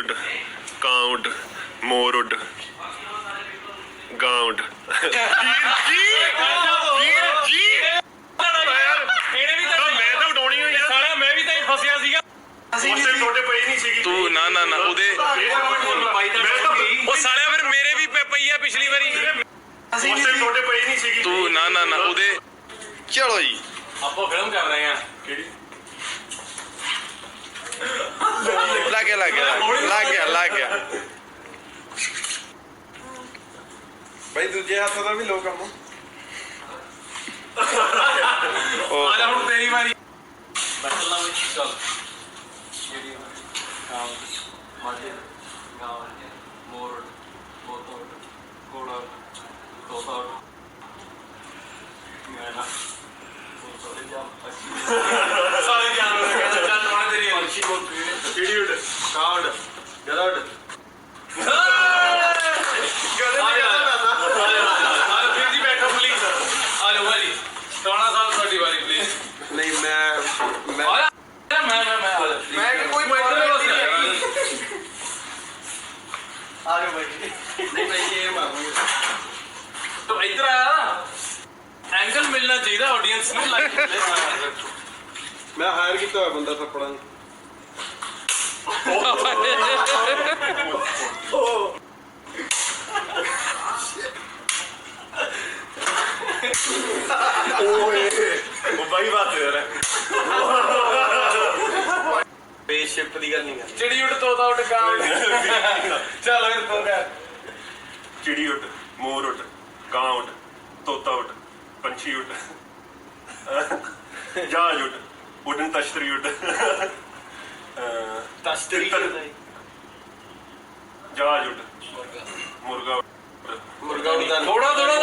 ਉੱਡ ਕਾਂ ਉੱਡ ਮੋਰ ਉੱਡ ਗਾਂ ਉੱਡ ਤੂੰ ਨਾ ਨਾ ਨਾ ਉਹਦੇ ਉਹ ਸਾਲਿਆ ਫਿਰ ਮੇਰੇ ਵੀ ਪ- ਪਈ ਆ ਪਿਛਲੀ ਵਾਰੀ ਉਸ ਤੂੰ ਨਾ ਨਾ ਨਾ ਉਹਦੇ ਚਲੋ ਜੀ ਆਪਾਂ ਫਿਲਮ ਕਰ ਰਹੇ ਆ ਕਿਹੜੀ ਲੱਗ ਗਿਆ ਲੱਗ ਗਿਆ ਲੱਗ ਗਿਆ ਲੱਗ ਗਿਆ ਬਈ ਦੂਜੇ ਹੱਥ ਦਾ ਵੀ ਲੋ ਕੰਮ ਉਹ ਆ ਜਾ ਹੁਣ ਤੇਰੀ ਵਾਰੀ ਬੈਠਣਾ ਵਿੱਚ ਚੱਲ ਜਿਹੜੀ ਗਾਉਂ ਮਾਝੇ ਗਾਉਂ ਮੋਰ ਬੋਤੋ ਕੋੜਾ ਤੋਤਾ ਮੇਰਾ ਸਾਰੇ ਜਾਨ ਸਾਰੇ ਟੋਣਾ ਸਾਹਿਬ ਤੁਹਾਡੀ ਵਾਰੀ ਪਲੀਜ਼ ਨਹੀਂ ਮੈਂ ਮੈਂ ਮੈਂ ਮੈਂ ਮੈਂ ਮੈਂ ਕਿ ਕੋਈ ਮੈਂ ਆ ਜਾ ਬਾਈ ਨਹੀਂ ਮੈਂ ਇਹ ਮਾਰੂੰਗਾ ਤੋ ਇੱਧਰ ਆਇਆ ਐਂਗਲ ਮਿਲਣਾ ਚਾਹੀਦਾ ਆਡੀਅנס ਨੂੰ ਲਾਈਕ ਮੈਂ ਹਾਇਰ ਕੀਤਾ ਹੋਇਆ ਬੰਦਾ ਥੱਪੜਾਂ। ਨੂੰ ਉਹ ਬਾਈ ਬਾਤ ਹੋ ਰਿਹਾ ਦੀ ਗੱਲ ਨਹੀਂ ਕਰਨੀ ਚਿੜੀ ਉੱਡ ਤੋਤਾ ਉੱਡ ਕਾਂ ਉੱਡ ਚੱਲ ਫਿਰ ਤੂੰ ਕਰ ਚਿੜੀ ਉੱਡ ਮੋਰ ਉੱਡ ਕਾਂ ਉੱਡ ਤੋਤਾ ਉੱਡ ਪੰਛੀ ਉੱਡ ਜਹਾਜ਼ ਉੱਡ ਉੱਡਣ ਤਸ਼ਤਰੀ ਉੱਡ ਤਸਤਰੀ ਜਹਾਜ਼ ਉੱਡ ਮੁਰਗਾ। ਉੱਡ। ਮੁਰਗਾ ਉਡਦਾ ਥੋੜਾ ਥੋੜਾ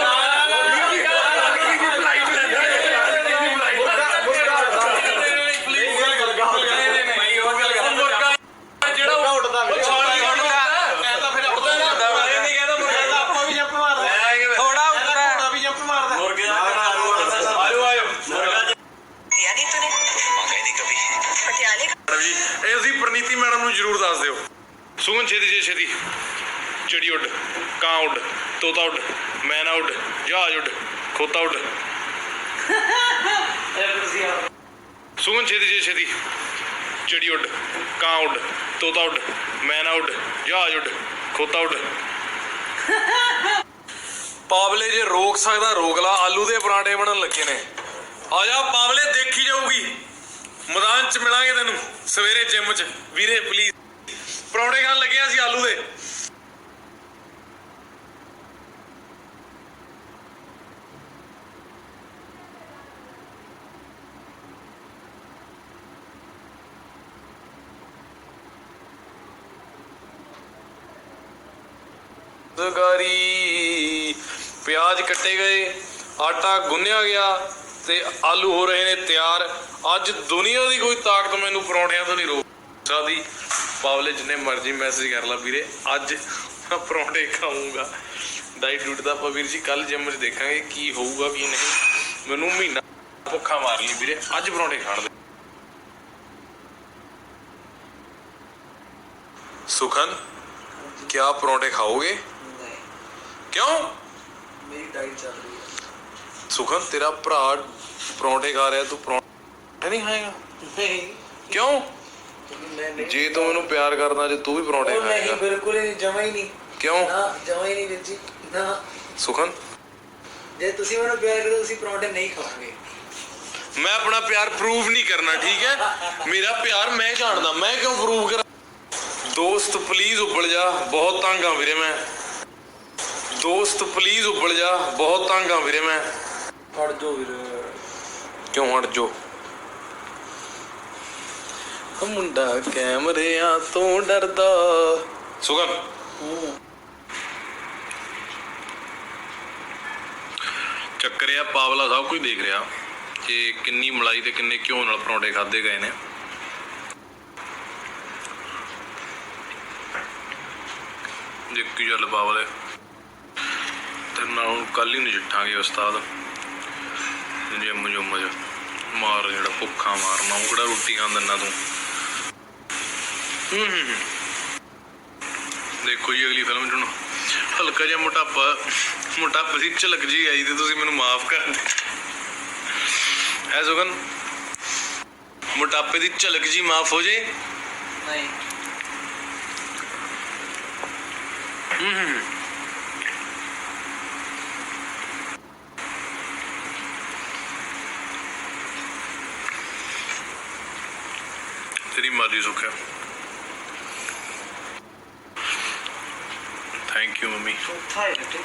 ਛੇਤੀ ਚਿੜੀ ਉੱਡ, ਕਾਂ ਉੱਡ, ਤੋਤਾ ਉੱਡ, ਮੈਨਾ ਉੱਡ, ਜਹਾਜ਼ ਉੱਡ, ਖੋਤਾ ਉੱਡ। ਸੁਗਨ ਛੇਤੀ ਛੇਤੀ ਚਿੜੀ ਉੱਡ, ਕਾਂ ਉੱਡ, ਤੋਤਾ ਉੱਡ, ਮੈਨਾ ਉੱਡ, ਜਹਾਜ਼ ਉੱਡ, ਖੋਤਾ ਉੱਡ। ਪਾਵਲੇ ਜੇ ਰੋਕ ਸਕਦਾ, ਰੋਕ ਲਾ। ਆਲੂ ਦੇ ਪਰਾਂਠੇ ਬਣਨ ਲੱਗੇ ਨੇ। ਆ ਜਾ, ਪਾਵਲੇ ਦੇਖੀ ਜਾਊਗੀ। ਮੈਦਾਨ 'ਚ ਮਿਲਾਂਗੇ ਤੈਨੂੰ। ਸਵੇਰੇ ਜਿਮ 'ਚ। ਵੀਰੇ ਪਲੀਜ਼ ਪਰੌਂਠੇ ਖਾਣ ਲੱਗੇ ਆ ਅਸੀਂ ਆਲੂ ਦੇ। ਗਾਰੀ, ਪਿਆਜ਼ ਕੱਟੇ ਗਏ, ਆਟਾ ਗੁੰਨਿਆ ਗਿਆ ਤੇ ਆਲੂ ਹੋ ਰਹੇ ਨੇ ਤਿਆਰ। ਅੱਜ ਦੁਨੀਆ ਦੀ ਕੋਈ ਤਾਕਤ ਮੈਨੂੰ ਪਰੌਂਠਿਆਂ ਤੋਂ ਨਹੀਂ ਰੋਕ ਸਕਦੀ। ਪਾਵਲੇ ਜਿੰਨੇ ਮਰਜ਼ੀ ਮੈਸੇਜ ਕਰ ਲਾ ਵੀਰੇ ਅੱਜ ਪਰੌਂਠੇ ਖਾਊਂਗਾ। ਡਾਈਟ ਡੂਟ ਆਪਾਂ ਵੀਰ ਜੀ ਕੱਲ ਜਿਮ 'ਚ ਦੇਖਾਂਗੇ ਕੀ ਹੋਊਗਾ ਕੀ ਨਹੀਂ। ਮੈਨੂੰ ਮਹੀਨਾ ਭੁੱਖਾ ਮਾਰ ਲਈ ਵੀਰੇ ਅੱਜ ਪਰੌਂਠੇ ਖਾਣ ਦੇ। ਸੁਖਨ ਕੀ ਆਪ ਪਰੌਂਠੇ ਖਾਓਗੇ? ਕਿਉਂ? ਮੇਰੀ ਡਾਈਟ ਚੱਲ ਰਹੀ ਹੈ। ਸੁਖਨ ਤੇਰਾ ਭਰਾ ਪਰੌਂਠੇ ਖਾ ਰਿਹਾ ਤੂੰ ਪਰੌਂਠੇ ਨਹੀਂ ਖਾਏਗਾ? ਨਹੀਂ। ਕਿਉਂ? ਨਹੀਂ ਜੇ ਤੂੰ ਮੈਨੂੰ ਪਿਆਰ ਕਰਦਾ ਜੇ ਤੂੰ ਵੀ ਪਰੌਂਠੇ ਉਹ ਨਹੀਂ ਖਾਏਗਾ। ਬਿਲਕੁਲ ਹੀ ਜਮਾ ਹੀ ਨਹੀਂ। ਕਿਉਂ? ਨਾ ਜਮਾ ਹੀ ਨਹੀਂ ਵੀਰ ਜੀ। ਨਾ। ਸੁਖਨ? ਜੇ ਤੁਸੀਂ ਮੈਨੂੰ ਪਿਆਰ ਕਰਦੇ ਤੁਸੀਂ ਪਰੌਂਠੇ ਨਹੀਂ ਖਾਓਗੇ। ਮੈਂ ਆਪਣਾ ਪਿਆਰ ਪ੍ਰੂਵ ਨਹੀਂ ਕਰਨਾ ਠੀਕ ਹੈ? ਮੇਰਾ ਪਿਆਰ ਮੈਂ ਜਾਣਦਾ ਮੈਂ ਕਿਉਂ ਪ੍ਰੂਵ ਕਰਾਂ? ਦੋਸਤ ਪਲੀਜ਼ ਉੱਬਲ ਜਾ ਬਹੁਤ ਤੰਗ ਆ ਵੀਰੇ ਮੈਂ। ਦੋਸਤ ਪਲੀਜ਼ ਉੱਬਲ ਜਾ ਬਹੁਤ ਤੰਗ ਆ ਵੀਰੇ ਮੈਂ। ਫੜ ਜੋ ਵੀਰ। ਕਿਉਂ ਹਟ ਜੋ ਉਹ ਮੁੰਡਾ ਕੈਮਰਿਆਂ ਤੋਂ ਡਰਦਾ। ਸੁਗਨ। ਚੱਕਰ ਆ, ਪਾਵਲਾ ਸਭ ਕੁਝ ਦੇਖ ਰਿਹਾ। ਕਿ ਕਿੰਨੀ ਮਲਾਈ ਤੇ ਕਿੰਨੇ ਘਿਓ ਨਾਲ ਪਰੌਂਠੇ ਖਾਦੇ ਗਏ ਨੇ। ਦੇਖੀ ਚੱਲ ਪਾਵਲੇ। ਤੇ ਨਾਲ ਹੁਣ ਕੱਲ ਹੀ ਨਜਿੱਠਾਂਗੇ ਉਸਤਾਦ। ਜਿੰਮ ਜੁੰਮ ਚ। ਮਾਰ ਜਿਹੜਾ ਭੁੱਖਾ ਮਾਰਨਾ, ਉਹ ਕਿਹੜਾ ਰੋਟੀ ਖਾਣ ਦਿੰਦਾ ਤੂੰ? ਦੇਖੋ ਜੀ ਅਗਲੀ ਫਿਲਮ ਹੁਣ ਹਲਕਾ ਜਿਹਾ ਮੋਟਾਪਾ ਮੋਟਾਪਾ ਦੀ ਝਲਕ ਜੀ ਆਈ ਤੇ ਤੁਸੀਂ ਮੈਨੂੰ ਮਾਫ ਕਰ ਦੇ ਐ ਸੁਗਨ ਮੋਟਾਪੇ ਦੀ ਝਲਕ ਜੀ ਮਾਫ ਹੋ ਜੇ। ਨਹੀਂ। ਤੇਰੀ ਮਰਜ਼ੀ ਸੁੱਖਿਆ ਥੈਂਕ ਯੂ ਮੰਮੀ। ਚੌਥਾ ਹੈ ਬੇਟੇ।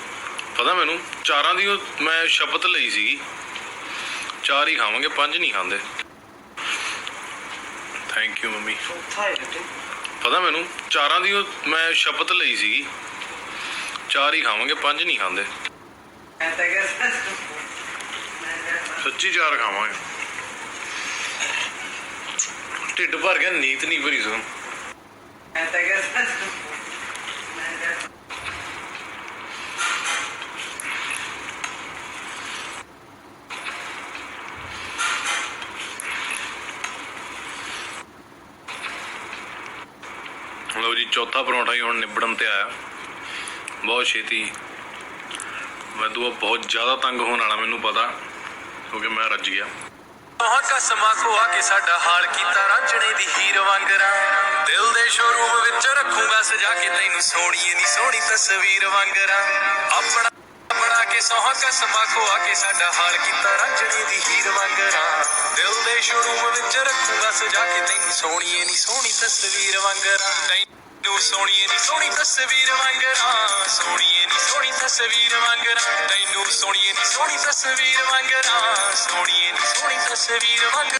ਪਤਾ ਮੈਨੂੰ ਚਾਰਾਂ ਦੀ ਉਹ ਮੈਂ ਸ਼ਪਥ ਲਈ ਸੀਗੀ। ਚਾਰ ਹੀ ਖਾਵਾਂਗੇ ਪੰਜ ਨਹੀਂ ਖਾਂਦੇ। Thank you mummy. ਚੌਥਾ ਹੈ ਬੇਟੇ। ਪਤਾ ਮੈਨੂੰ ਚਾਰਾਂ ਦੀ ਉਹ ਮੈਂ ਸ਼ਪਥ ਲਈ ਸੀਗੀ। ਚਾਰ ਹੀ ਖਾਵਾਂਗੇ ਪੰਜ ਨਹੀਂ ਖਾਂਦੇ। ਮੈਂ ਤਾਂ ਕਹਿੰਦਾ ਸੱਚੀ ਚਾਰ ਖਾਵਾਂਗੇ। ਢਿੱਡ ਭਰ ਗਿਆ ਨੀਤ ਨਹੀਂ ਭਰੀ ਸੋ ਮੈਂ ਤਾਂ ਕਹਿੰਦਾ ਲਓ ਜੀ, ਚੌਥਾ ਪਰੌਂਠਾ ਹੀ ਹੁਣ ਨਿਬੜਨ ਤੇ ਆਇਆ। ਬਹੁਤ ਛੇਤੀ। ਮੈਂ ਦੁਆ, ਬਹੁਤ ਜ਼ਿਆਦਾ ਤੰਗ ਹੋਣ ਵਾਲਾ, ਮੈਨੂੰ ਪਤਾ, ਕਿਉਂਕਿ ਮੈਂ ਰੱਜ ਗਿਆ। ਉਹ ਕਸਮਾਂ ਖੋਆ ਕੇ ਸਾਡਾ ਹਾਲ ਕੀਤਾ, ਰਾਂਝਣੇ ਦੀ ਹੀਰ ਵਾਂਗਰਾ ਦਿਲ ਦੇ ਸ਼ੋਰੂਮ ਵਿੱਚ ਰੱਖੂਗਾ ਸਜਾ ਕੇ, ਤੈਨੂੰ ਸੋਹਣੀਏ ਨੀ ਸੋਹਣੀ ਤਸਵੀਰ ਵਾਂਗਰਾ ਆਪਣਾ ਬਣਾ ਕੇ ਸੋਹਾਂ ਕਸਮਾਂ ਖੋਆ ਕੇ ਸਾਡਾ ਹਾਲ ਕੀਤਾ, ਰਾਂਝਣੇ ਦੀ ਹੀਰ ਵਾਂਗਰਾ ਦਿਲ ਦੇ ਸ਼ੋਰੂਮ ਵਿੱਚ ਰੱਖੂਗਾ ਸਜਾ ਕੇ, ਤੈਨੂੰ ਸੋਹਣੀਏ ਨੀ ਸੋਹਣੀ ਤਸਵੀਰ ਵਾਂਗਰਾ ਤੈਨੂੰ ਸੋਹਣੀਏ ਨੀ ਸੋਹਣੀ ਤਸਵੀਰ ਵਾਂਗਰਾ ਸੋਹਣੀਏ ਨੀ ਸੋਹਣੀ ਤਸਵੀਰ ਵਾਂਗਰਾ ਤੈਨੂੰ ਸੋਹਣੀਏ ਨੀ ਸੋਹਣੀ ਤਸਵੀਰ ਵਾਂਗਰਾ ਸੋਹਣੀਏ ਨੀ ਸੋਹਣੀ ਤਸਵੀਰ ਵਾਂਗਰਾ